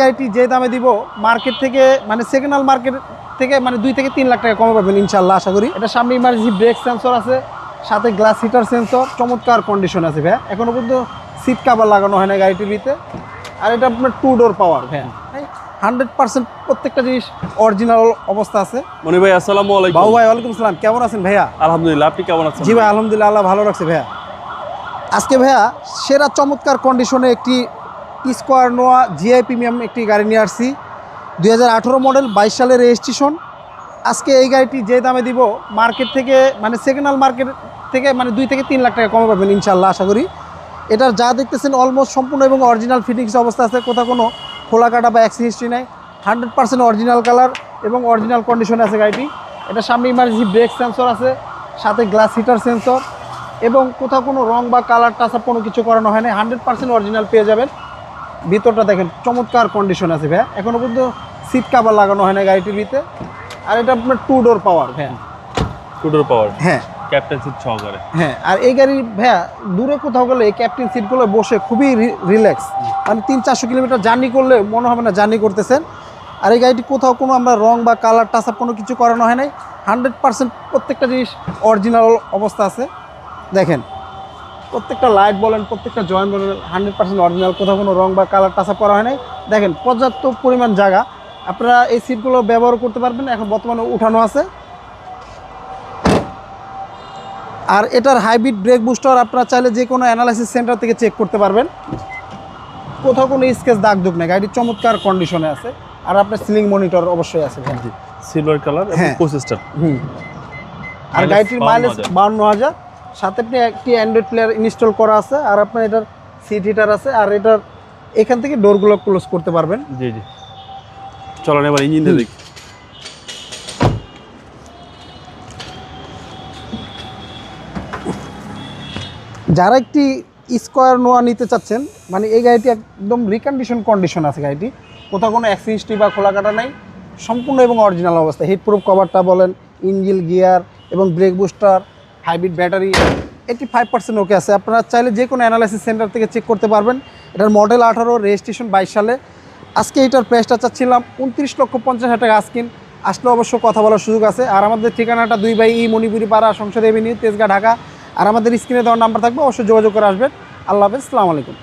গাড়িটি যে দামে দিব মার্কেট থেকে মানে সেকেন্ড হ্যান্ড মার্কেট থেকে মানে দুই থেকে তিন লাখ টাকা কমে পাবেন ইনশাল্লাহ আশা করি। এটা সামনে ইমার্জেন্সি ব্রেক সেন্সর আছে সাথে গ্লাস হিটার সেন্সর চমৎকার কন্ডিশন আছে ভাইয়া। এখনও পর্যন্ত সিট কাভার লাগানো হয় না গাড়িটির ভিতরে। আর এটা আপনার two door power van hundred percent প্রত্যেকটা জিনিস অরিজিনাল অবস্থা আছে। মনি ভাই আসসালামু আলাইকুম। বাবু ভাই ওয়ালাইকুম সালাম কেমন আছেন ভাইয়া? আলহামদুলিল্লাহ আপনি কেমন আছেন? জি ভাই আলহামদুলিল্লাহ আল্লাহ ভালো রাখছে ভাইয়া। আজকে ভাইয়া সেরা চমৎকার কন্ডিশনে একটি স্কোয়ার নোয়া জিআই প্রিমিয়াম একটি গাড়ি নিয়ে আসছি। দু হাজার আঠেরো মডেল, বাইশ সালের রেজিস্ট্রেশন আজকে এই গাড়িটি যে দামে দিব মার্কেট থেকে মানে সেকেন্ড হ্যান্ড মার্কেট থেকে মানে দুই থেকে তিন লাখ টাকা কমে পাবেন ইনশাল্লাহ আশা করি। এটার যা দেখতেছেন অলমোস্ট সম্পূর্ণ এবং অরিজিনাল ফিটিংস অবস্থা আছে, কোথাও কোনো খোলা কাটা বা অ্যাক্সি হিস্ট্রি নেই। হান্ড্রেড পার্সেন্ট অরিজিনাল কালার এবং অরিজিনাল কন্ডিশনে আছে গাড়িটি। এটা সামনে ইমার্জেন্সি ব্রেক সেন্সর আছে, সাথে গ্লাস হিটার সেন্সর এবং কোথাও কোনো রং বা কালার টাচআপ কোনো কিছু করানো হয় না হান্ড্রেড পার্সেন্ট অরিজিনাল পেয়ে যাবেন। ভিতরটা দেখেন চমৎকার কন্ডিশন আছে ভাইয়া। এখনও পর্যন্ত সিট কাভার লাগানো হয় না গাড়িটির ভিতরে। আর এটা আপনার টু ডোর পাওয়ার ভাইয়া। টুডোর পাওয়ার হ্যাঁ। ক্যাপ্টেন সিট সহকারে। হ্যাঁ আর এই গাড়ি ভাইয়া দূরে কোথাও গেলে এই ক্যাপ্টেন সিটগুলো বসে খুবই রিল্যাক্স মানে তিন চারশো কিলোমিটার জার্নি করলে মনে হবে না জার্নি করতেছেন। আর এই গাড়িটি কোথাও কোনো আমরা রং বা কালার টাচ কোনো কিছু করানো হয় নাই। হান্ড্রেড পার্সেন্ট প্রত্যেকটা জিনিস অরিজিনাল অবস্থা আছে। দেখেন প্রত্যেকটা লাইট বলেন প্রত্যেকটা জয়েন্ট বলেন হান্ড্রেড পার্সেন্ট অরিজিনাল কোথাও কোনো রং বা কালার টাচ করা হয় নাই দেখেন পর্যাপ্ত পরিমাণ জায়গা। আপনারা এই সিটগুলো ব্যবহার করতে পারবেন এখন বর্তমানে উঠানো আছে। আর এটার হাইব্রিড ব্রেক বুস্টার আপনারা চাইলে যে কোনো অ্যানালাইসিস সেন্টার থেকে চেক করতে পারবেন। কোথাও কোনো স্কেচ দাগ দুগ নেই। গাড়িটি চমৎকার কন্ডিশনে আছে। আর আপনার সিলিং মনিটর অবশ্যই আছে সিলভার কালার হ্যাঁ। হুম। আর গাড়িটির মাইলেজ বাউন্ন হাজার। সাথে আপনি একটি অ্যান্ড্রয়েড প্লেয়ার ইনস্টল করা আছে আর আপনার এটার সিট হিটার আছে আর এটার এখান থেকে ডোরগুলো ক্লোজ করতে পারবেন। জি জি। চলেন এবার ইঞ্জিনটা দেখি। যারা একটি স্কোয়ার নোয়া নিতে চাচ্ছেন মানে এই গাড়িটি একদম রিকন্ডিশন কন্ডিশন আছে গাড়িটি কোথাও কোনো অ্যাক্সিডেন্টটি বা খোলা কাটা নাই সম্পূর্ণ এবং অরিজিনাল অবস্থা। হিট প্রুফ কভারটা বলেন ইঞ্জিল গিয়ার এবং brake booster hybrid battery eighty five percent okay আছে। আপনারা চাইলে যে কোনো অ্যানালাইসিস সেন্টার থেকে চেক করতে পারবেন। এটার মডেল আঠারো রেজিস্ট্রেশন বাইশ সালে। আজকে এটার প্রাইসটা চাচ্ছিলাম উনত্রিশ লক্ষ পঞ্চাশ হাজার টাকা আজকিন আসলে অবশ্য কথা বলার সুযোগ আছে। আর আমাদের ঠিকানাটা দুই বাই ই, মণিপুরি পাড়া, সংসদ এভিনিউ তেজগাঁ, ঢাকা। আর আমাদের স্ক্রিনে দেওয়ার নাম্বার থাকবে, অবশ্যই যোগাযোগ করে আসবেন। আল্লাহ হাফেজ আলাইকুম।